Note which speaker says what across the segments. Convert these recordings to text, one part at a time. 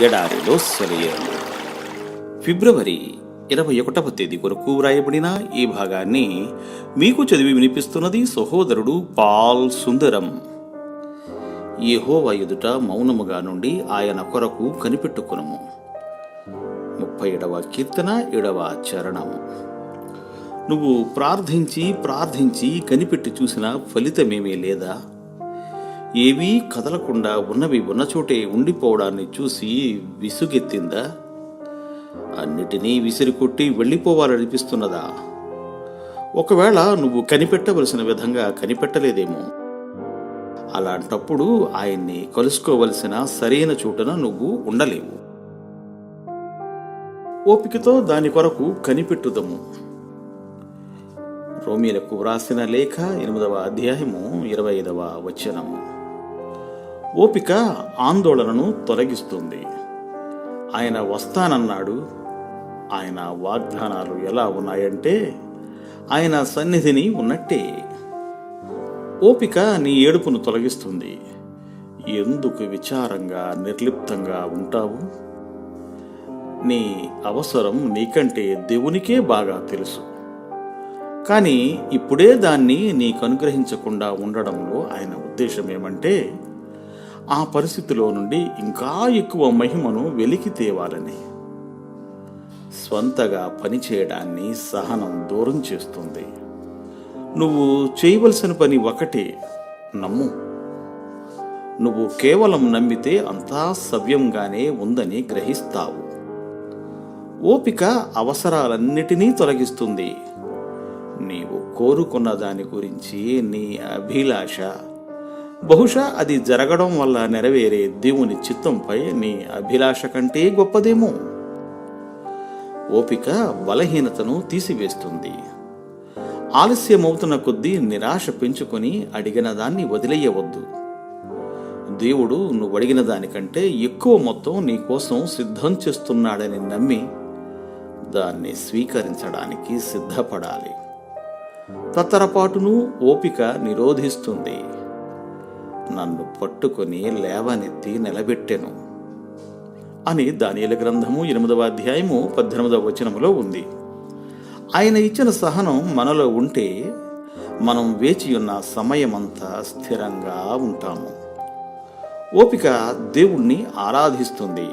Speaker 1: ఎడారిలో సెలయేరు ఫిబ్రవరి ఇరవై ఒకటవ తేదీ కొరకు వ్రాయబడిన ఈ భాగాన్ని మీకు చదివి వినిపిస్తున్నది సహోదరుడు పాల్ సుందరం. యెహోవా ఎదుట మౌనముగా నుండి ఆయన కొరకు కనిపెట్టుకునము. ముప్పై ఏడవ కీర్తన ఏడవ చరణము నువ్వు ప్రార్థించి ప్రార్థించి కనిపెట్టి చూసిన ఫలితమేమీ లేదా? ఏవీ కదలకుండా ఉన్నవి ఉన్న చోటే ఉండిపోవడాన్ని చూసి విసుగెత్తిందా? అన్నిటినీ విసిరికొట్టి వెళ్ళిపోవాలనిపిస్తున్నదా? ఒకవేళ నువ్వు కనిపెట్టవలసిన విధంగా కనిపెట్టలేదేమో. అలాంటప్పుడు ఆయన్ని కలుసుకోవలసిన సరైన చోటున నువ్వు ఉండలేవు. ఓపికతో దాని కొరకు కనిపెట్టుదము. రోమిలకు వ్రాసిన లేఖ ఎనిమిదవ అధ్యాయము ఇరవై ఐదవ వచనము. ఓపిక ఆందోళనను తొలగిస్తుంది. ఆయన వస్తానన్నాడు. ఆయన వాగ్దానాలు ఎలా ఉన్నాయంటే ఆయన సన్నిధిని ఉన్నట్టే. ఓపిక నీ ఏడుపును తొలగిస్తుంది. ఎందుకు విచారంగా నిర్లిప్తంగా ఉంటావు? నీ అవసరం నీకంటే దేవునికే బాగా తెలుసు. కానీ ఇప్పుడే దాన్ని నీకు అనుగ్రహించకుండా ఉండడంలో ఆయన ఉద్దేశం ఏమంటే ఆ పరిస్థితిలో నుండి ఇంకా ఎక్కువ మహిమను వెలికి తేవాలని. స్వంతగా పనిచేయడాన్ని సహనం దూరం చేస్తుంది. నువ్వు చేయవలసిన పని ఒకటే నమ్ము. నువ్వు కేవలం నమ్మితే అంతా సవ్యంగానే ఉందని గ్రహిస్తావు. ఓపిక అవసరాలన్నిటినీ తొలగిస్తుంది. నీవు కోరుకున్న దాని గురించి నీ అభిలాష బహుశా అది జరగడం వల్ల నెరవేరే దేవుని చిత్తంపై నీ అభిలాష కంటే గొప్పదేమో. ఓపిక బలహీనతను తీసివేస్తుంది. ఆలస్యమవుతున్న కొద్దీ నిరాశ పెంచుకొని అడిగిన దాన్ని వదిలేయవద్దు. దేవుడు నువ్వు అడిగిన దానికంటే ఎక్కువ మొత్తం నీ కోసం సిద్ధం చేస్తున్నాడని నమ్మి దాన్ని స్వీకరించడానికి సిద్ధపడాలి. తత్తరపాటును ఓపిక నిరోధిస్తుంది. నన్ను పట్టుకొని లేవనెత్తి నిలబెట్టెను అని దానియల గ్రంథము ఎనిమిదవ అధ్యాయము పద్దెనిమిదవ వచనములో ఉంది. ఆయన ఇచ్చిన సహనం మనలో ఉంటే మనం వేచి ఉన్న సమయమంతా స్థిరంగా ఉంటాము. ఓపిక దేవుణ్ణి ఆరాధిస్తుంది.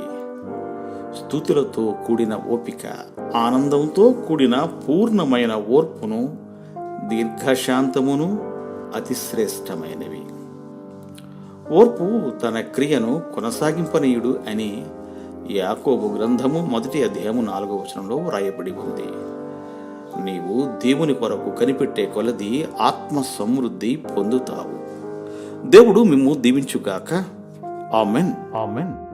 Speaker 1: స్థుతులతో కూడిన ఓపిక ఆనందంతో కూడిన పూర్ణమైన ఓర్పును దీర్ఘశాంతమును అతిశ్రేష్టమైనవి. ఓర్పు తన క్రియను కొనసాగింపనీయుడు అని యాకోబు గ్రంథము మొదటి అధ్యాయము నాలుగో వచనంలో వ్రాయబడి ఉంది. నీవు దేవుని కొరకు కనిపెట్టే కొలది ఆత్మ సమృద్ధి పొందుతావు. దేవుడు మిమ్ము దీవించుగాక. ఆమెన్. ఆమెన్.